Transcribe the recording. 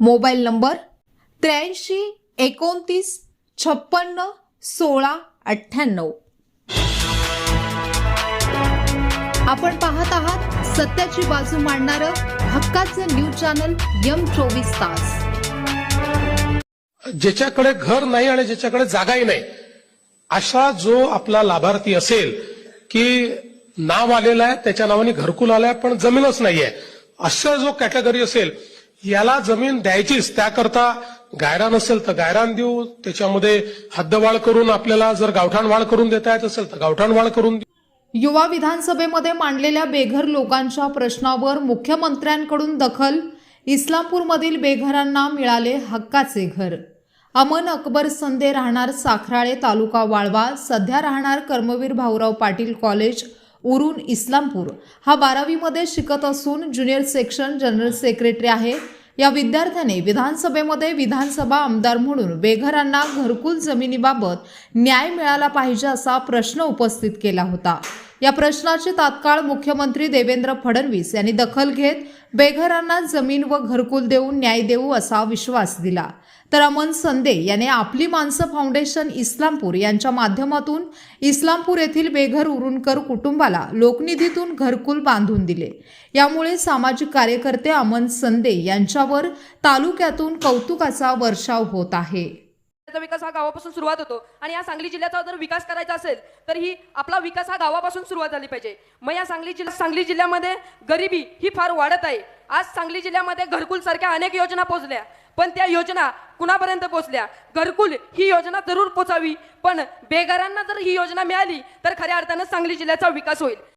Mobile number त्र्याऐंशी एकोणतीस छप्पन्न सोळा अठ्ठ्याण्णव. आपण पाहत आहात सत्याची बाजू मांडणारं हक्काचं न्यूज चॅनल यम चोवीस तास. ज्याच्याकडे घर नाही आणि ज्याच्याकडे जागाही नाही अशा जो आपला लाभार्थी असेल की नाव आलेलं आहे त्याच्या नावाने घरकुल आलंय पण जमीनच नाहीये अशा जो कॅटेगरी असेल याला जमीन द्यायचीच. त्याकरता गायरान असेल तर गायरान देऊ. त्याच्यामध्ये हद्दवाढ करून आपल्याला जर गावठाण वाढ करून देता येत असेल तर गावठाण वाढ करून देऊ. युवा विधानसभेमध्ये मांडलेल्या बेघर लोकांच्या प्रश्नावर मुख्यमंत्र्यांकडून दखल. इस्लामपूरमधील बेघरांना मिळाले हक्काचे घर. अमन अकबर संदे राहणार साखराळे तालुका वाळवा. सध्या राहणार कर्मवीर भाऊराव पाटील कॉलेज. उरून इस्लामपूर. हा बारावीमध्ये शिकत असून ज्युनियर सेक्शन जनरल सेक्रेटरी आहे. या विद्यार्थ्याने विधानसभेमध्ये विधानसभा आमदार म्हणून बेघरांना घरकुल जमिनीबाबत न्याय मिळाला पाहिजे असा प्रश्न उपस्थित केला होता. या प्रश्नाची तात्काळ मुख्यमंत्री देवेंद्र फडणवीस यांनी दखल घेत बेघरांना जमीन व घरकुल देऊन न्याय देऊ असा विश्वास दिला. तर अमन संदे याने आपली माणसं फाउंडेशन इस्लामपूर यांच्या माध्यमातून इस्लामपूर येथील बेघर उरुणकर कुटुंबाला लोकनिधीतून घरकुल बांधून दिले. यामुळे सामाजिक कार्यकर्ते अमन संदे यांच्यावर तालुक्यातून कौतुकाचा वर्षाव होत आहे. त्याचा विकास हा गावापासून सुरुवात होतो आणि या सांगली जिल्ह्याचा जर विकास करायचा असेल तर ही आपला विकास हा गावापासून सुरुवात झाली पाहिजे. मग या सांगली जिल्हा सांगली जिल्ह्यामध्ये गरिबी ही फार वाढत आहे. आज सांगली जिल्ह्यामध्ये घरकुल सारख्या अनेक योजना पोहोचल्या पण त्या योजना कुणापर्यंत पोहोचल्या घरकुल ही योजना जरूर पोचावी. पण बेघरांना जर ही योजना मिळाली तर खऱ्या अर्थानं सांगली जिल्ह्याचा विकास होईल.